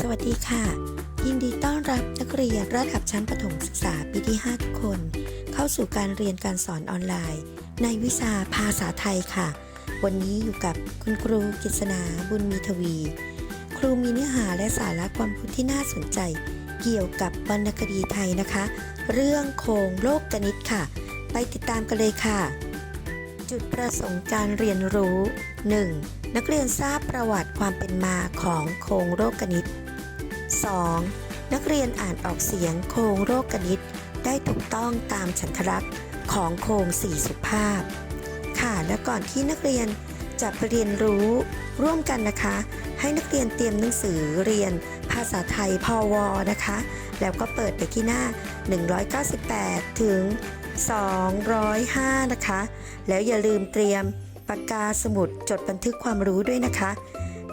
สวัสดีค่ะ ยินดีต้อนรับนักเรียนระดับชั้นประถมศึกษาปีที่ 5 ทุกคน เข้าสู่การเรียนการสอนออนไลน์ ในวิชาภาษาไทยค่ะ วันนี้อยู่กับคุณครูกิษณาบุญมีทวี ครูมีเนื้อหาและสาระความรู้ที่น่าสนใจ เกี่ยวกับวรรณคดีไทยนะคะ เรื่องโครงโลกกนิตค่ะ ไปติดตามกันเลยค่ะ จุดประสงค์การเรียนรู้ 1. นักเรียนทราบประวัติความเป็นมาของโครงโรคกนิต 2. นักเรียนอ่านออกเสียงโครงโรคกนิต ได้ถูกต้องตามฉันทลักษณ์ของโครงสี่สุภาพ ค่ะ และก่อนที่นักเรียนจะไปเรียนรู้ร่วมกันนะคะ ให้นักเรียนเตรียมหนังสือเรียนภาษาไทยพอวนะคะ แล้วก็เปิดไปที่หน้า 198 ถึง 205 นะคะ แล้วอย่าลืมเตรียม ปากกาสมุดจดบันทึกความรู้ด้วยนะคะ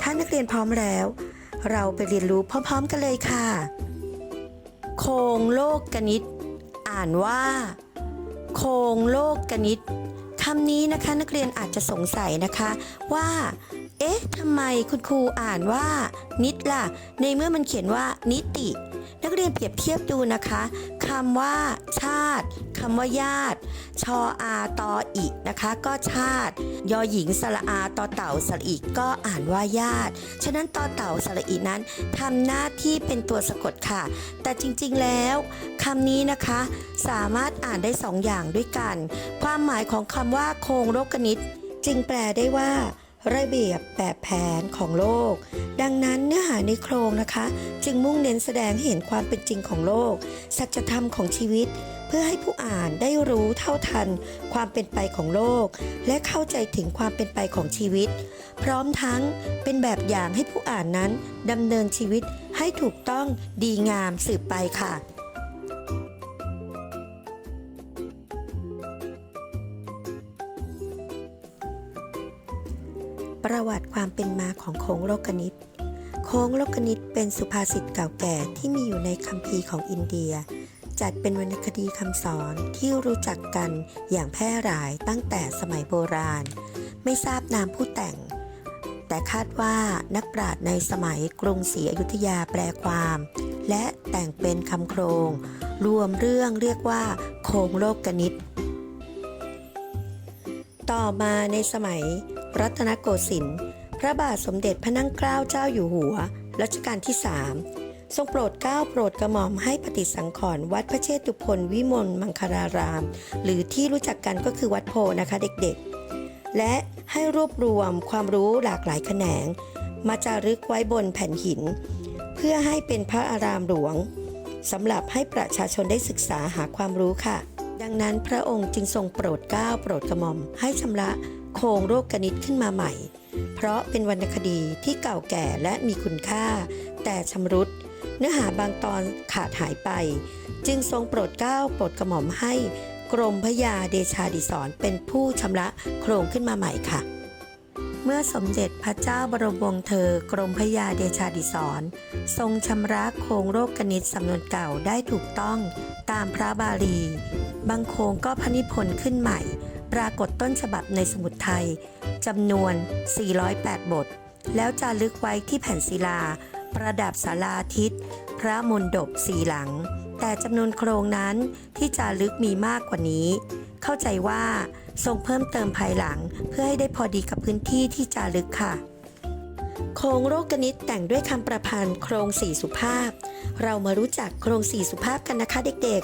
ถ้านักเรียนพร้อมแล้ว เราไปเรียนรู้พร้อมๆกันเลยค่ะ โครงโลกกนิต อ่านว่า โครงโลกกนิตคำนี้นะคะนักเรียนอาจจะสงสัยนะคะว่า เอ๊ะทำไมคุณครูอ่านว่า นิดล่ะ ในเมื่อมันเขียนว่านิติ นักเรียนเปรียบเทียบดูนะคะคำว่า ชาติคำว่าญาติ ชออาตออินะคะ ก็ชาติ ยอหญิงสระอาตอเต่าสระอีก็อ่านว่าญาติ ฉะนั้นตอเต่าสระอีนั้นทำหน้าที่เป็นตัวสะกดค่ะ แต่จริงๆแล้วคำนี้นะคะ สามารถอ่านได้สองอย่างด้วยกัน ความหมายของคำว่าโครงโลกนิต จึงแปลได้ว่า ระเบียบแบบแผนของโลก ดังนั้นเนื้อหาในโครงนะคะ จึงมุ่งเน้นแสดงให้เห็นความเป็นจริงของโลก สัจธรรมของชีวิต เพื่อให้ผู้อ่านได้รู้เท่าทัน ความเป็นไปของโลก และเข้าใจถึงความเป็นไปของชีวิต พร้อมทั้งเป็นแบบอย่างให้ผู้อ่านนั้นดำเนินชีวิตให้ถูกต้องดีงามสืบไปค่ะ ประวัติความเป็นมาของโค้งโลกนิตโค้งโลกนิตเป็นสุภาษิตเก่าแก่ที่มีอยู่ในคัมภีร์ของอินเดีย จัดเป็นวรรณคดีคำสอนที่รู้จักกันอย่างแพร่หลายตั้งแต่สมัยโบราณ ไม่ทราบนามผู้แต่ง แต่คาดว่านักปราชญ์ในสมัยกรุงศรีอยุธยาแปลความ และแต่งเป็นคำโครง รวมเรื่องเรียกว่า โค้งโลกนิตต่อมาในสมัย รัตนโกสินทร์พระบาทสมเด็จพระนั่งเกล้าเจ้าอยู่หัวรัชกาลที่3ทรงโปรดเกล้าโปรดกระหม่อมให้ปฏิสังขรณ์วัดพระเชตุพนวิมลมังคลาราม หรือที่รู้จักกันก็คือวัดโพนะคะเด็กๆ และให้รวบรวมความรู้หลากหลายแขนง มาจารึกไว้บนแผ่นหิน เพื่อให้เป็นพระอารามหลวงสำหรับให้ประชาชนได้ศึกษาหาความรู้ค่ะ ดังนั้นพระองค์จึงทรงโปรดเกล้าโปรดกระหม่อม ให้ชำระโครงโรคกนิตขึ้นมาใหม่ เพราะเป็นวรรณคดีที่เก่าแก่และมีคุณค่า แต่ชำรุด เนื้อหาบางตอนขาดหายไป จึงทรงโปรดเกล้าโปรดกระหม่อมให้กรมพระยาเดชาดิศรเป็นผู้ชำระโครงขึ้นมาใหม่ค่ะ เมื่อสมเด็จพระเจ้าบรมวงศ์เธอกรมพระยาเดชาดิศรทรงชำระโครงโรคกนิตสำนวนเก่าได้ถูกต้องตามพระบาลี บางโครงก็พระนิพนธ์ขึ้นใหม่ ปรากฏต้นฉบับในสมุดไทยจำนวน 408 บท แล้วจารึกไว้ที่แผ่นศิลา ประดับศาลาทิศ พระมนดบสีหลัง แต่จำนวนโครงนั้นที่จารึกมีมากกว่านี้ เข้าใจว่า ทรงเพิ่มเติมภายหลัง เพื่อให้ได้พอดีกับพื้นที่ที่จารึกค่ะ โครงโรคกนิตแต่งด้วยคำประพันธ์โครงสี่สุภาพ เรามารู้จักโครงสี่สุภาพกันนะคะเด็ก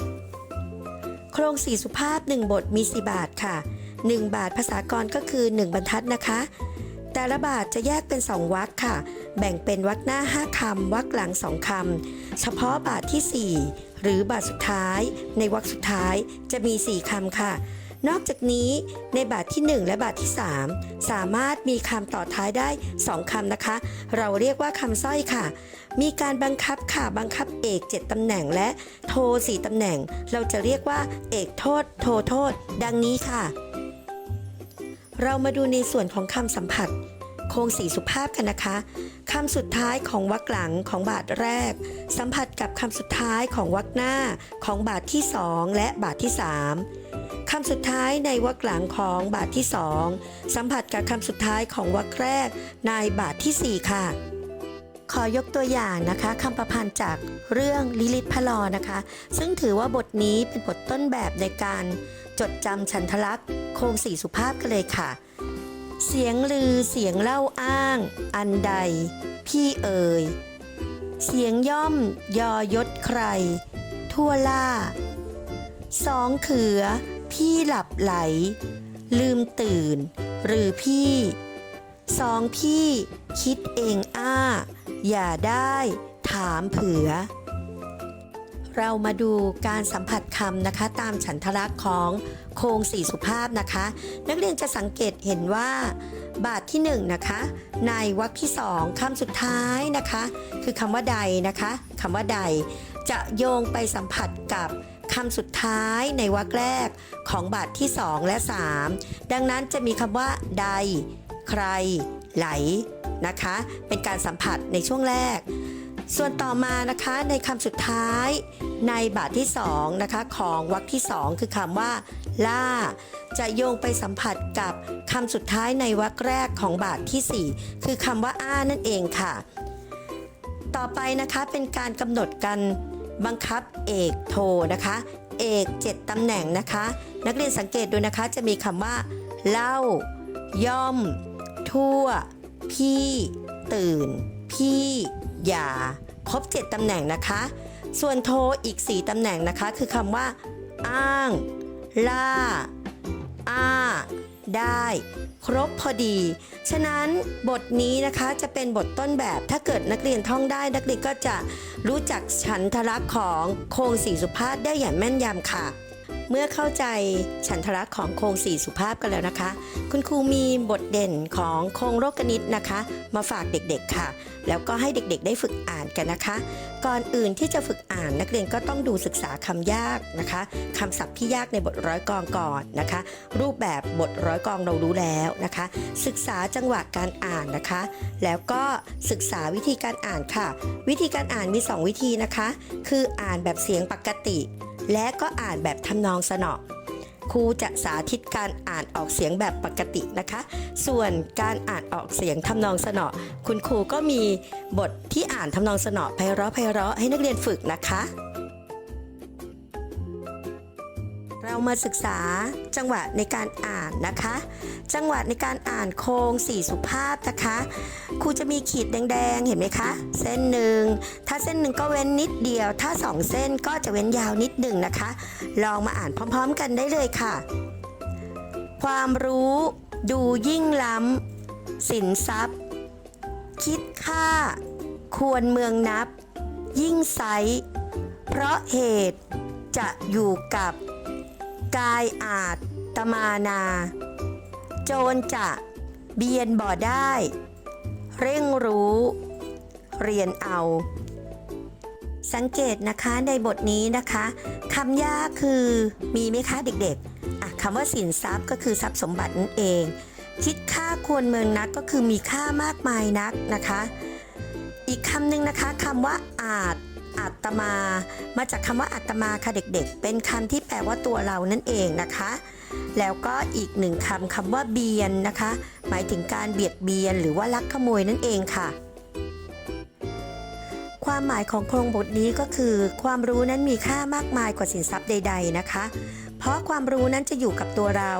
ๆ โครงสี่สุภาพ 1 บทมี4บาทค่ะ 1 บาทภาษากรก็คือ 1 บรรทัดนะคะ แต่ละบาทจะแยกเป็น 2วรรคค่ะ แบ่งเป็นวรรคหน้า 5คำวรรคหลัง 2คำเฉพาะบาททีสี่4 หรือบาทสุดท้าย ในวรรคสุดท้ายจะมี 4คำค่ะ นอกจากนี้ในบาทที่ 1 และบาทที่ 3 สามารถมีคำต่อท้ายได้ 2คำนะคะ เราเรียกว่าคำสร้อยค่ะ มีการบังคับค่ะบังคับเอก 7ตำแหน่งและโท4ตำแหน่ง เราจะเรียกว่าเอกโทษ โทโทษ ดังนี้ค่ะ เรามาดูในส่วนของคำสัมผัส โครงสีสุภาพกันนะคะคำสุดท้ายของวรรคหลังของบาทแรก สัมผัสกับคำสุดท้ายของวรรคหน้าของบาทที่2และบาทที่3 คำสุดท้ายในวรรคหลังของบาทที่2สัมผัสกับคำสุดท้ายของวรรคแรกในบาทที่ 4 ค่ะ ขอยกตัวอย่างนะคะคำประพันธ์จากเรื่องลิลิตพลอนะคะ ซึ่งถือว่าบทนี้เป็นบทต้นแบบในการจดจำฉันทลักษณ์โครงสี่สุภาพกันเลยค่ะ เสียงลือเสียงเล่าอ้าง อันใด พี่เอ่ยเสียงย่อม ยอยศใคร ทั่วล่าสองเขือ พี่หลับไหล ลืมตื่น หรือพี่สองพี่คิดเองอ้า อย่าได้ถามเผื่อเรามาดูการสัมผัสคำนะคะ ตามฉันทลักษณ์ของโครงสี่สุภาพนะคะ นักเรียนจะสังเกตเห็นว่า บาทที่1นงนะคะ ในวรรคที่สองคำสุดท้ายนะคะ คือคำว่าใดนะคะคำว่าใด จะโยงไปสัมผัสกับ คำสุดท้ายในวรรคแรกของบาทที่ 2 และ 3 ดังนั้นจะมีคำว่า ใด ใคร ไหลนะคะ เป็นการสัมผัสในช่วงแรก ส่วนต่อมานะคะในคำสุดท้ายในบาทที่2นะคะของวรรคที่ 2 คือคำว่า ล่า จะโยงไปสัมผัสกับคำสุดท้ายในวรรคแรกของบาททีสี่4 คือคำว่าอ้านั่นเองค่ะ ต่อไปนะคะเป็นการกำหนดกัน บังคับเอกโทนะคะ เอก 7 ตำแหน่งนะคะ นักเรียนสังเกตดูนะคะจะมีคำว่า เล่า ย่อม ทั่ว พี่ ตื่น พี่อย่าครบ 7 ตำแหน่งนะคะ ส่วนโทอีก 4 ตำแหน่งนะคะ คือคำว่า อ้าง ล่า อ้า ได้ ครบพอดี ฉะนั้นบทนี้นะคะจะเป็นบทต้นแบบถ้าเกิดนักเรียนท่องได้ นักเรียนก็จะรู้จักฉันทลักษณ์ของโครงสี่สุภาพได้อย่างแม่นยำค่ะ เมื่อเข้าใจฉันทลักของโครงสี่สุภาพกันแล้วนะคะ คุณครูมีบทเด่นของโครงโรคนิตนะคะ มาฝากเด็กๆค่ะ แล้วก็ให้เด็กๆ ได้ฝึกอ่านกันนะคะ ก่อนอื่นที่จะฝึกอ่านนักเรียนก็ต้องดูศึกษาคำยากนะคะคำศัพท์ที่ยากในบทร้อยกรองก่อนนะคะ รูปแบบบทร้อยกรองเรารู้แล้วนะคะ ศึกษาจังหวะการอ่านนะคะ แล้วก็ศึกษาวิธีการอ่านค่ะ วิธีการอ่านมี 2 วิธีนะคะ คืออ่านแบบเสียงปกติ และก็อ่านแบบทำนองสนอครูจะสาธิตการอ่านออกเสียงแบบปกตินะคะ ส่วนการอ่านออกเสียงทำนองสนอคุณครูก็มีบทที่อ่านทำนองสนอไพเราะไพเราะให้นักเรียนฝึกนะคะ เรามาศึกษาจังหวะในการอ่านนะคะ จังหวะในการอ่านโครงสี่สุภาพนะคะครูจะมีขีดแดงๆ เห็นไหมคะ เส้นหนึ่งถ้าเส้นหนึ่งก็เว้นนิดเดียว ถ้าสองเส้นก็จะเว้นยาวนิดหนึ่งนะคะ ลองมาอ่านพร้อมๆ กันได้เลยค่ะ ความรู้ดูยิ่งล้ำสินทรัพย์ คิดค่า ควรเมืองนับ ยิ่งไซส์เพราะเหตุจะอยู่กับ กายอาจตมานา โจรจะเบียนบ่อได้ เร่งรู้ เรียนเอา สังเกตนะคะในบทนี้นะคะคำยากคือมีไหมคะเด็กๆอะคำว่าสินทรัพย์ก็คือทรัพย์สมบัตินั่นเอง คิดค่าควรเมืองนักก็คือมีค่ามากมายนักนะคะ อีกคำหนึ่งนะคะคำว่าอาจ อาตมา มาจากคำว่าอาตมาค่ะเด็กๆ เป็นคำที่แปลว่าตัวเรานั่นเองนะคะ แล้วก็อีกหนึ่งคำคำว่าเบียนนะคะ หมายถึงการเบียดเบียนหรือว่าลักขโมยนั่นเองค่ะ ความหมายของโครงบทนี้ก็คือ ความรู้นั้นมีค่ามากมายกว่าสินทรัพย์ใด ๆนะคะ เพราะความรู้นั้นจะอยู่กับตัวเรา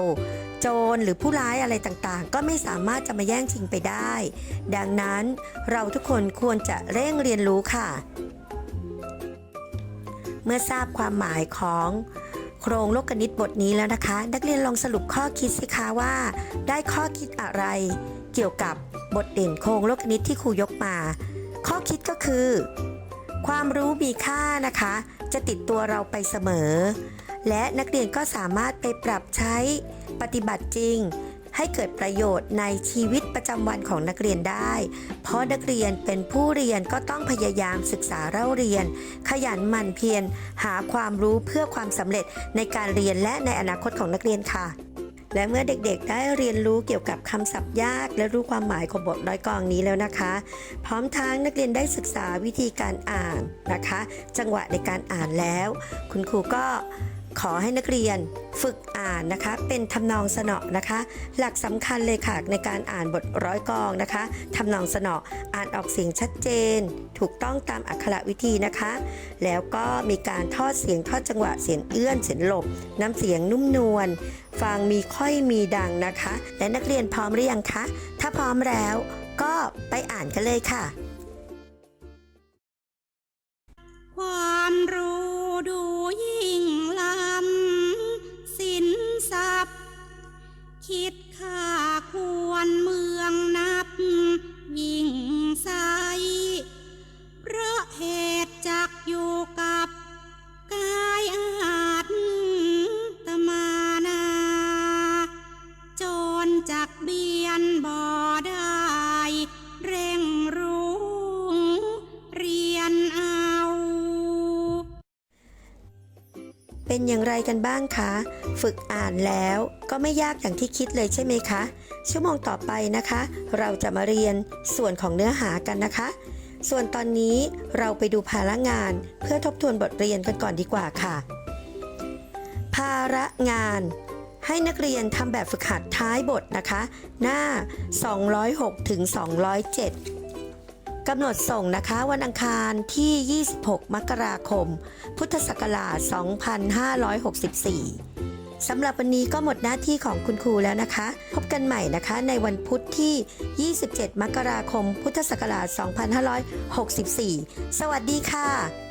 โจรหรือผู้ร้ายอะไรต่างๆ ก็ไม่สามารถจะมาแย่งชิงไปได้ ดังนั้นเราทุกคนควรจะเร่งเรียนรู้ค่ะ เมื่อทราบความหมายของโครงโลกนิตบทนี้แล้วนะคะ นักเรียนลองสรุปข้อคิดสิคะว่า ได้ข้อคิดอะไร เกี่ยวกับบทเด่นโครงโลกนิตที่ครูยกมา ข้อคิดก็คือ ความรู้มีค่านะคะ จะติดตัวเราไปเสมอ และนักเรียนก็สามารถไปปรับใช้ปฏิบัติจริง ให้เกิดประโยชน์ในชีวิตประจำวันของนักเรียนได้ เพราะนักเรียนเป็นผู้เรียนก็ต้องพยายามศึกษาเล่าเรียน ขยันหมั่นเพียรหาความรู้เพื่อความสำเร็จในการเรียนและในอนาคตของนักเรียนค่ะและเมื่อเด็กๆ ได้เรียนรู้เกี่ยวกับคำศัพท์ยาก และรู้ความหมายของบทร้อยกองนี้แล้วนะคะ พร้อมทั้งนักเรียนได้ศึกษาวิธีการอ่านนะคะ จังหวะในการอ่านแล้ว คุณครูก็ ขอให้นักเรียนฝึกอ่านนะคะ เป็นทำนองสนอนะคะ หลักสำคัญเลยค่ะในการอ่านบทร้อยกองนะคะทำนองสนออ่านออกเสียงชัดเจน ถูกต้องตามอักขระวิธีนะคะ แล้วก็มีการทอดเสียงทอดจังหวะเสียงเอื้อนเสียงหลบ น้ำเสียงนุ่มนวลฟังมีค่อยมีดังนะคะ และนักเรียนพร้อมหรือยังคะ ถ้าพร้อมแล้วก็ไปอ่านกันเลยค่ะ ความรู้ คิดค่าควรเมืองนับยิ่งใส เป็นอย่างไรกันบ้างคะ ฝึกอ่านแล้วก็ไม่ยากอย่างที่คิดเลยใช่ไหมคะ ชั่วโมงต่อไปนะคะ เราจะมาเรียนส่วนของเนื้อหากันนะคะ ส่วนตอนนี้เราไปดูภาระงานเพื่อทบทวนบทเรียนกันก่อนดีกว่าค่ะ ภาระงานให้นักเรียนทำแบบฝึกหัดท้ายบทนะคะ หน้า 206ถึง207 กำหนดส่งนะคะวันอังคารที่ 26 มกราคม พุทธศักราช 2564 สำหรับวันนี้ก็หมดหน้าที่ของคุณครูแล้วนะคะ พบกันใหม่นะคะในวันพุธที่ 27 มกราคม พุทธศักราช 2564 สวัสดีค่ะ